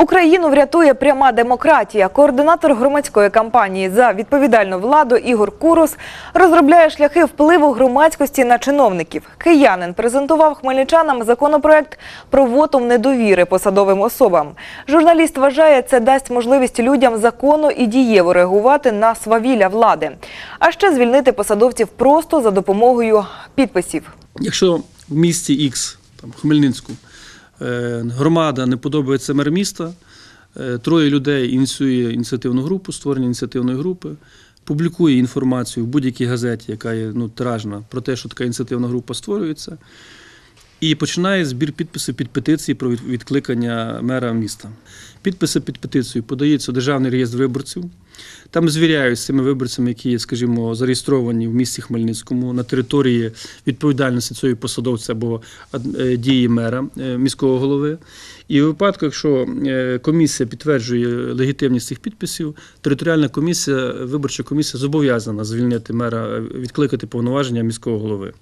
Україну врятує пряма демократія. Координатор громадської кампанії за відповідальну владу Ігор Курус розробляє шляхи впливу громадськості на чиновників. Киянин презентував хмельничанам законопроект про вотум недовіри посадовим особам. Журналіст вважає, це дасть можливість людям законно і дієво реагувати на свавілля влади, а ще звільнити посадовців просто за допомогою підписів. Якщо в місті X, там Хмельницьку, громада не подобається мер міста, е, троє людей ініціює ініціативну групу, створення ініціативної групи, публікує інформацію в будь-якій газеті, яка є ну, тиражна, про те, що така ініціативна група створюється, і починає збір підписів під петиції про відкликання мера міста. Підписи під петицією подаються у Державний реєстр виборців. Там звіряють з цими виборцями, які, скажімо, зареєстровані в місті Хмельницькому на території відповідальності цієї посадовця або е, дії мера е, міського голови. І у випадку, якщо е, комісія підтверджує легітимність цих підписів, територіальна комісія, виборча комісія зобов'язана звільнити мера, відкликати повноваження міського голови.